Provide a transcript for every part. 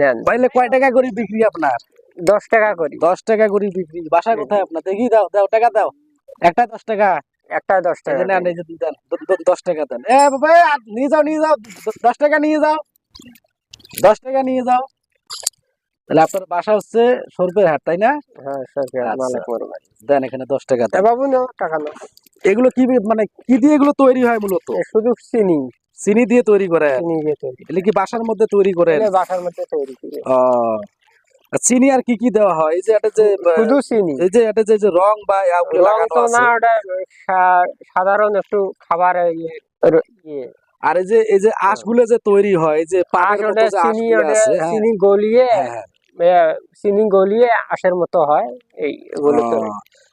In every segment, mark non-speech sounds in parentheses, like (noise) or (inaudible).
নেন। কয় টাকা করে বিক্রি আপনার? দশ টাকা করি। দশ টাকা করে বিক্রি। বাসা কোথায় আপনার দেখি দাও দাও টাকা দাও। একটা দশ টাকা? একটা দশ টাকা নেন, এই যে দেন দ- দ- দশ টাকা দেন। এ বাবা নিয়ে যাও নিয়ে যাও দশ টাকা নিয়ে যাও। দশ টাকা নিয়ে যাও। তাহলে আপনার বাসা হচ্ছে সরপের হাট তাই না? হ্যাঁ আচ্ছা। দেন এখানে দশ টাকা বাবু টাকা এগুলো কি মানে কি দিয়ে এগুলো তৈরি হয় মূলত? শুধু চিনি। চিনি দিয়ে তৈরি করে? চিনি দিয়ে তৈরি এগুলো কি বাসার মধ্যে তৈরি করে বাসার মধ্যে তৈরি করি। চিনি আর কি কি দেওয়া হয়? এই যে এটা যে শুধু চিনি। এই যে এটা যে রং বা লাগানো না আছে সা- সাধারণ একটু খাবার ইয়ে ইয়ে। আর এই যে এই যে আঁশগুলো যে তৈরি হয় এই যে মতো যে চিনি আঁশগুলো আছে হ্যাঁ। চিনি গলিয়ে হ্যাঁ, হ্যাঁ। চিনি গলিয়ে আঁশের মতো হয় এই এগুলো তো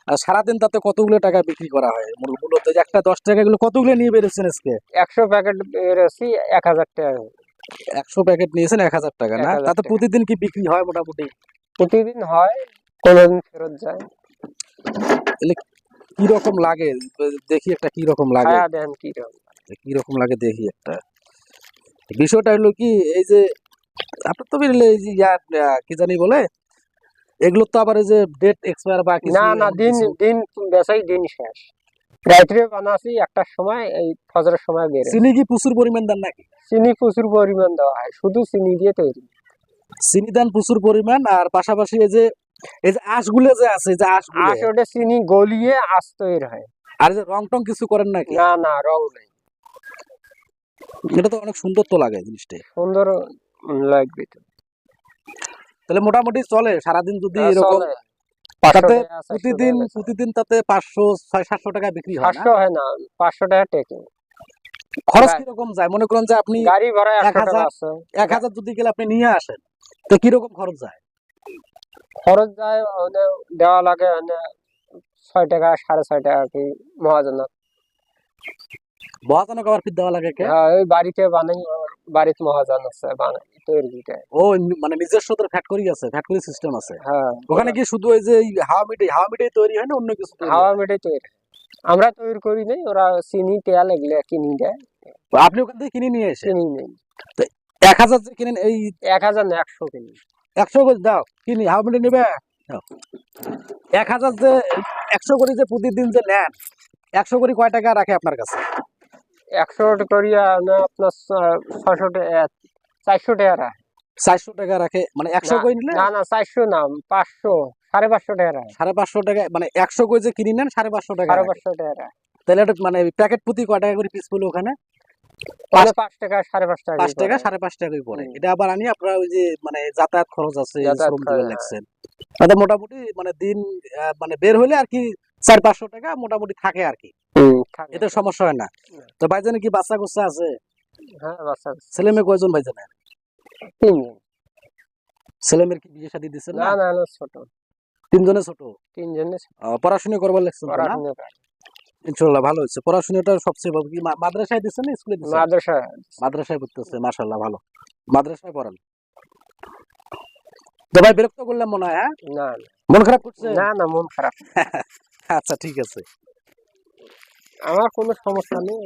আর সারাদিন তাতে কতগুলো টাকা বিক্রি করা হয়? মূল- মূলত যে একটা দশ টাকা গুলো কতগুলো নিয়ে বেরোচ্ছেন আজকে? একশো প্যাকেট বেরোছি এক হাজার টাকা। একশো প্যাকেট নিয়েছেন এক হাজার টাকা না? 1000 তাতে প্রতিদিন কি বিক্রি হয় মোটামুটি? প্রতিদিন হয় কোনোদিন ফেরত যায়। কি রকম লাগে? দেখি একটা কি রকম লাগে। দেন কি রকম কি রকম লাগে দেখি একটা। বিষয়টা হলো কি এই যে আপনার তো কি জানি বলে? এগুলো তো আবার যে ডেট এক্সপায়ার বা না না দিন দিন বেচাই দিন শেষ। রাত্রে বানাসি একটার সময় এই ফজরের সময় চিনি কি প্রচুর পরিমাণ দেন নাকি? চিনি প্রচুর পরিমাণ দেওয়া হয় শুধু চিনি দিয়ে তৈরি। চিনি দেন প্রচুর পরিমাণ আর পাশাপাশি এই যে এই যে আঁশগুলো যে আছে যে আঁশগুলো। আঁশ ওটা চিনি গলিয়ে আঁশ তৈরি হয়। আর যে রং টং কিছু করেন নাকি? না না রং নেই। এটা তো অনেক সুন্দর তো লাগে জিনিসটা। সুন্দর লাগবে তাহলে মোটামুটি চলে সারাদিন যদি হ্যাঁ, এরকম। তাতে প্রতিদিন প্রতিদিন তাতে পাঁচশো ছয় সাতশো টাকা বিক্রি হয় পাঁচশো হয় না পাঁচশো টাকা টেকে। খরচ কীরকম যায়? মনে করেন যে আপনি গাড়ি ভাড়া এক হাজার- এক হাজার যদি গেলে আপনি নিয়ে আসেন তো কীরকম খরচ যায়? খরচ যায় দেওয়া লাগে ছয় টাকা সাড়ে ছয় টাকা কি মহাজনক। মহাজনক আবার ফির দেওয়া লাগে কে? হ্যাঁ ওই বাড়িতে বানাই বাড়িতে মহাজন আছে বানাই ও মানে নিজস্ব তোর ফ্যাক্টরি আছে ফ্যাক্টরি সিস্টেম আছে? হ্যাঁ। ওখানে কি শুধু ওই যে হাওয়া মিঠাই হাওয়া মিঠাই তৈরি হয় না অন্য কিছু হাওয়া? মেটে তৈরি আমরা তৈরি করি নাই ওরা চিনি তেল এগুলো কিনি দেয়। আপনি ওখান থেকে কিনে নিয়ে এসে? চিনি নেই এক হাজার যে কিনেন এই এক হাজার না একশো কিনি। একশো করে দাও কিনি হাওয়া মিঠাই নেবে? এক হাজার যে একশো করে যে প্রতিদিন যে নেন একশো করে কয় টাকা রাখে আপনার কাছে? একশো করিয়া না আপনার ছ- ছশো টাকা চারশো টাকা রাখে। চারশো টাকা রাখে মানে একশো না, নিলে না না চারশো না পাঁচশো সাড়ে পাঁচশো টাকা রাখে। সাড়ে পাঁচশো টাকা মানে একশো করে যে কিনে নেন সাড়ে পাঁচশো টাকা সাড়ে পাঁচশো টাকা। তাহলে মানে প্যাকেট প্রতি কয় টাকা করে পিস পড়ল ওখানে পাঁচ টাকা সাড়ে পাঁচ টাকা পাঁচ টাকা সাড়ে পাঁচ টাকাই পড়ে হুম। এটা আবার আনি আপনার ওই যে মানে যাতায়াত খরচ আছে শ্রম হ্যাঁ। লাগছেন তাতে মোটামুটি মানে দিন মানে বের হলে আর কি চার পাঁচশো টাকা মোটামুটি থাকে আর কি। এতে সমস্যা হয় না। তো ভাইজানে কি বাচ্চা কুচ্চা আছে? হ্যাঁ বাচ্চা আছে। ছেলে মেয়ে কয়জন তিনজন ছেলে মেয়ের কি বিয়ে শাদী দিচ্ছেন না? না ছোট। তিনজনে ছোট? তিনজনে পড়াশোনা করবার করে। ইনশাল্লাহ ভালো হচ্ছে পড়াশোনাটা সবচেয়ে ভালো। কি মাদ্রাসায় দিচ্ছেন না স্কুলে দিচ্ছেন মাদ্রাসা মাদ্রাসায় পড়তেছে মাশাল্লাহ ভালো। মাদ্রাসায় পড়ান। তো ভাই বিরক্ত করলাম মনে হয় হ্যাঁ? না। মন খারাপ করছে? না না মন খারাপ। (laughs) আচ্ছা ঠিক আছে। আমার কোনো সমস্যা নেই।